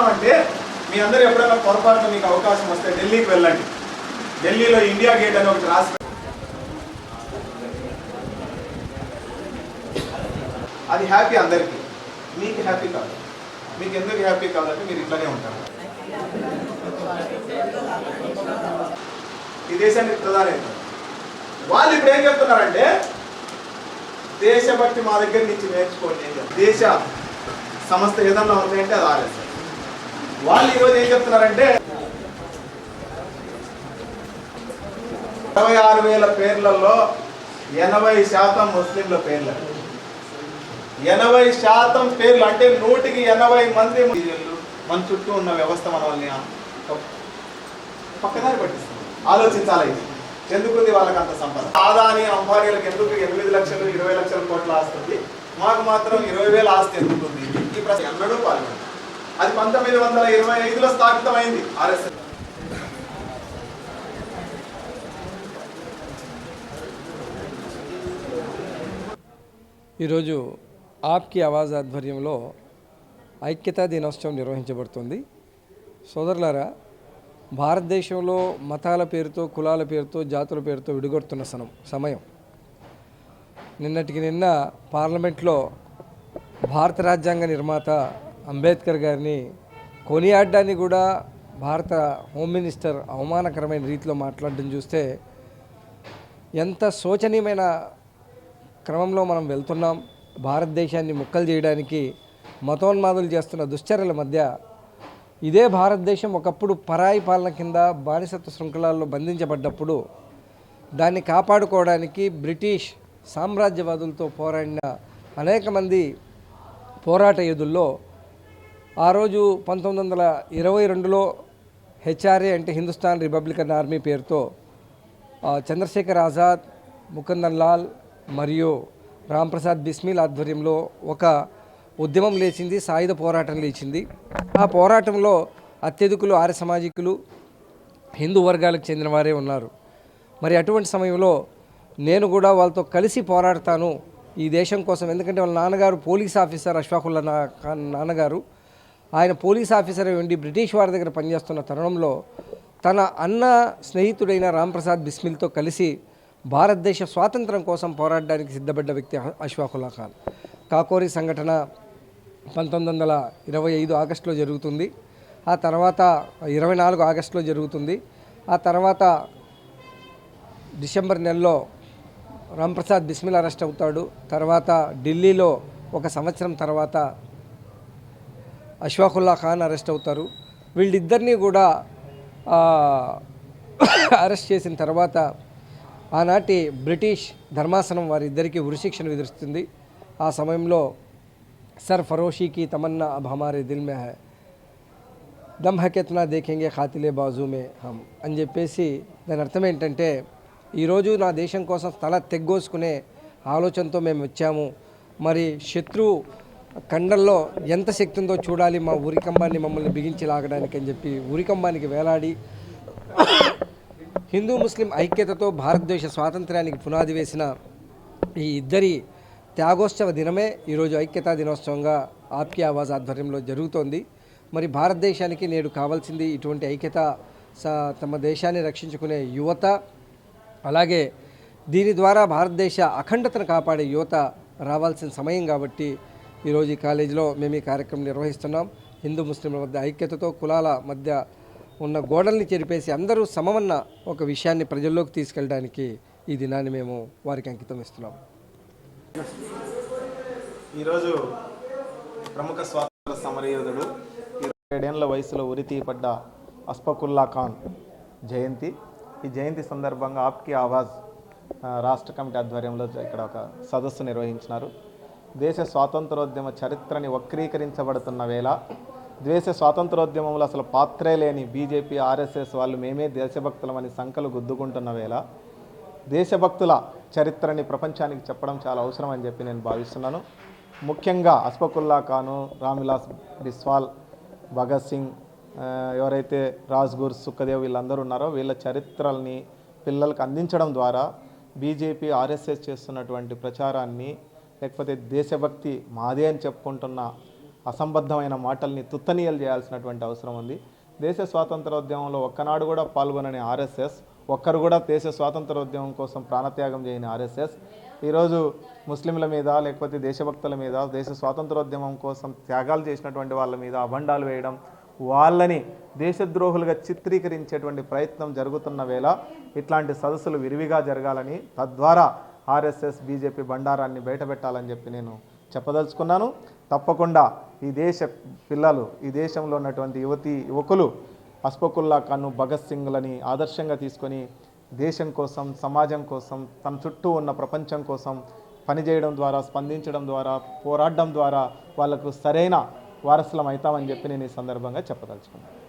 చెప్తున్నామంటే మీ అందరూ ఎప్పుడైనా పొరపాటున మీకు అవకాశం వస్తే ఢిల్లీకి వెళ్ళండి. ఢిల్లీలో ఇండియా గేట్ అని ఒకటి రాసి అది హ్యాపీ అందరికీ. మీకు హ్యాపీ కాదు. మీకు ఎందుకు హ్యాపీ కాదంటే మీరు ఇట్లానే ఉంటారు. ఈ దేశానికి ప్రధాన వాళ్ళు ఇప్పుడు ఏం చెప్తున్నారంటే దేశభక్తి మా దగ్గర నుంచి నేర్చుకోండి దేశ సంస్థ ఏదన్నా ఉందంటే అది ఆర్ఎస్ఎస్. వాళ్ళు ఈరోజు ఏం చెప్తున్నారంటే ఇరవై ఆరు వేల పేర్లలో ఎనభై శాతం ముస్లింల పేర్లు. ఎనభై శాతం పేర్లు అంటే నూటికి ఎనభై మంది మన చుట్టూ ఉన్న వ్యవస్థ మన వాళ్ళని పక్కదారి పట్టిస్తుంది. ఆలోచించాలి ఇది. ఎందుకుంది వాళ్ళకి అంత సంపద? ఆదాని అంబానీలకు ఎందుకు ఎనిమిది లక్షలు ఇరవై లక్షల కోట్ల ఆస్తుంది మాకు మాత్రం ఇరవై వేల ఆస్తి ఎందుకుంది? ఈ ప్రశ్న ఎన్నడూ పాల్గొంది అది పంతొమ్మిది వందల ఇరవై ఐదులో స్థాపితమైంది. ఆర్ఎస్ఎస్. ఈరోజు ఆప్కి ఆవాజ్ ఆధ్వర్యంలో ఐక్యతా దినోత్సవం నిర్వహించబడుతుంది. సోదరులారా భారతదేశంలో మతాల పేరుతో కులాల పేరుతో జాతుల పేరుతో విడుగొడుతున్న సనం సమయం. నిన్నటికి నిన్న పార్లమెంట్లో భారత రాజ్యాంగ నిర్మాత అంబేద్కర్ గారిని కొనియాడడాన్ని కూడా భారత హోమ్ మినిస్టర్ అవమానకరమైన రీతిలో మాట్లాడడం చూస్తే ఎంత శోచనీయమైన క్రమంలో మనం వెళ్తున్నాం. భారతదేశాన్ని ముక్కలు చేయడానికి మతోన్మాదులు చేస్తున్న దుశ్చర్యల మధ్య ఇదే భారతదేశం ఒకప్పుడు పరాయి పాలన కింద బానిసత్వ శృంఖలాల్లో బంధించబడ్డప్పుడు దాన్ని కాపాడుకోవడానికి బ్రిటిష్ సామ్రాజ్యవాదులతో పోరాడిన అనేక మంది పోరాట యోధుల్లో ఆ రోజు పంతొమ్మిది వందల ఇరవై రెండులో హెచ్ఆర్ఏ అంటే హిందుస్థాన్ రిపబ్లికన్ ఆర్మీ పేరుతో చంద్రశేఖర్ ఆజాద్ ముకుందన్ లాల్ మరియు రాంప్రసాద్ బిస్మిల్ ఆధ్వర్యంలో ఒక ఉద్యమం లేచింది సాయుధ పోరాటం లేచింది. ఆ పోరాటంలో అత్యధికులు ఆర్య సామాజికులు హిందూ వర్గాలకు చెందిన వారే ఉన్నారు. మరి అటువంటి సమయంలో నేను కూడా వాళ్ళతో కలిసి పోరాడతాను ఈ దేశం కోసం ఎందుకంటే వాళ్ళ నాన్నగారు పోలీస్ ఆఫీసర్ అష్ఫాకుల్లా నా నాన్నగారు. ఆయన పోలీస్ ఆఫీసర్ ఉండి బ్రిటిష్ వారి దగ్గర పనిచేస్తున్న తరుణంలో తన అన్న స్నేహితుడైన రాంప్రసాద్ బిస్మిల్తో కలిసి భారతదేశ స్వాతంత్రం కోసం పోరాడడానికి సిద్ధపడ్డ వ్యక్తి అహ- ఖాన్. కాకోరి సంఘటన పంతొమ్మిది వందల ఇరవై ఐదు ఆగస్టులో జరుగుతుంది. ఆ తర్వాత ఇరవై నాలుగు ఆగస్టులో జరుగుతుంది. ఆ తర్వాత డిసెంబర్ నెలలో రాంప్రసాద్ బిస్మిల్ అరెస్ట్ అవుతాడు. తర్వాత ఢిల్లీలో ఒక సంవత్సరం తర్వాత అష్వాకుల్లా ఖాన్ అరెస్ట్ అవుతారు. వీళ్ళిద్దరినీ కూడా అరెస్ట్ చేసిన తర్వాత ఆనాటి బ్రిటిష్ ధర్మాసనం వారిద్దరికీ ఉరిశిక్షను విధిస్తుంది. ఆ సమయంలో సర్ ఫరోషీకి తమన్నా అబ్ హమారే దిల్ మే హై దమ్ హకెత్నా దేఖెంగే ఖాతిలే బాజు మే హమ్ అని చెప్పేసి దాని అర్థం ఏంటంటే ఈరోజు నా దేశం కోసం తల తెగ్గోసుకునే ఆలోచనతో మేము వచ్చాము. మరి శత్రువు కండల్లో ఎంత శక్తి ఉందో చూడాలి మా ఉరికంబాన్ని మమ్మల్ని బిగించి లాగడానికి అని చెప్పి ఉరికంబానికి వేలాడి హిందూ ముస్లిం ఐక్యతతో భారతదేశ స్వాతంత్ర్యానికి పునాది వేసిన ఈ ఇద్దరి త్యాగోత్సవ దినమే ఈరోజు ఐక్యతా దినోత్సవంగా ఆప్కి ఆవాజ్ ఆధ్వర్యంలో జరుగుతోంది. మరి భారతదేశానికి నేడు కావాల్సింది ఇటువంటి ఐక్యత స- తమ దేశాన్ని రక్షించుకునే యువత అలాగే దీని ద్వారా భారతదేశ అఖండతను కాపాడే యువత రావాల్సిన సమయం కాబట్టి ఈరోజు ఈ కాలేజీలో మేము ఈ కార్యక్రమం నిర్వహిస్తున్నాం. హిందూ ముస్లింల మధ్య ఐక్యతతో కులాల మధ్య ఉన్న గోడల్ని చెరిపేసి అందరూ సమమన్న ఒక విషయాన్ని ప్రజల్లోకి తీసుకెళ్ళడానికి ఈ దినాన్ని మేము వారికి అంకితం ఇస్తున్నాం. ఈరోజు ప్రముఖ స్వాతంత్ర సమరయోధుడు ఇరవై ఏడేళ్ళ వయసులో ఉరితీయబడ్డ అస్ఫకుల్లా ఖాన్ జయంతి. ఈ జయంతి సందర్భంగా ఆప్కి ఆవాజ్ రాష్ట్ర కమిటీ ఆధ్వర్యంలో ఇక్కడ ఒక సదస్సు నిర్వహించినారు. దేశ స్వాతంత్రోద్యమ చరిత్రని వక్రీకరించబడుతున్న వేళ దేశ స్వాతంత్రోద్యమంలో అసలు పాత్రే లేని బీజేపీ ఆర్ఎస్ఎస్ వాళ్ళు మేమే దేశభక్తులమని సంకలు గుద్దుకుంటున్న వేళ దేశభక్తుల చరిత్రని ప్రపంచానికి చెప్పడం చాలా అవసరం అని చెప్పి నేను భావిస్తున్నాను. ముఖ్యంగా అస్ఫకుల్లా ఖాను రామ్విలాస్ బిస్వాల్ భగత్ సింగ్ ఎవరైతే రాజ్గుర్ సుఖదేవ్ వీళ్ళందరూ ఉన్నారో వీళ్ళ చరిత్రల్ని పిల్లలకు అందించడం ద్వారా బీజేపీ ఆర్ఎస్ఎస్ చేస్తున్నటువంటి ప్రచారాన్ని లేకపోతే దేశభక్తి మాదే అని చెప్పుకుంటున్న అసంబద్ధమైన మాటల్ని తుత్తనీయలు చేయాల్సినటువంటి అవసరం ఉంది. దేశ స్వాతంత్రోద్యమంలో ఒక్కనాడు కూడా పాల్గొనని ఆర్ఎస్ఎస్ ఒక్కరు కూడా దేశ స్వాతంత్రోద్యమం కోసం ప్రాణత్యాగం చేయని ఆర్ఎస్ఎస్. ఈరోజు ముస్లింల మీద లేకపోతే దేశభక్తుల మీద దేశ స్వాతంత్రోద్యమం కోసం త్యాగాలు చేసినటువంటి వాళ్ళ మీద అభండాలు వేయడం వాళ్ళని దేశద్రోహులుగా చిత్రీకరించేటువంటి ప్రయత్నం జరుగుతున్న వేళ ఇట్లాంటి సదస్సులు విరివిగా జరగాలని తద్వారా ఆర్ఎస్ఎస్ బీజేపీ బండారాన్ని బయటపెట్టాలని చెప్పి నేను చెప్పదలుచుకున్నాను. తప్పకుండా ఈ దేశ పిల్లలు ఈ దేశంలో ఉన్నటువంటి యువతి యువకులు అస్పకుల్లా ఖాన్ భగత్ సింగ్లని ఆదర్శంగా తీసుకొని దేశం కోసం సమాజం కోసం తన చుట్టూ ఉన్న ప్రపంచం కోసం పనిచేయడం ద్వారా స్పందించడం ద్వారా పోరాడడం ద్వారా వాళ్ళకు సరైన వారసులం అవుతామని చెప్పి నేను ఈ సందర్భంగా చెప్పదలుచుకున్నాను.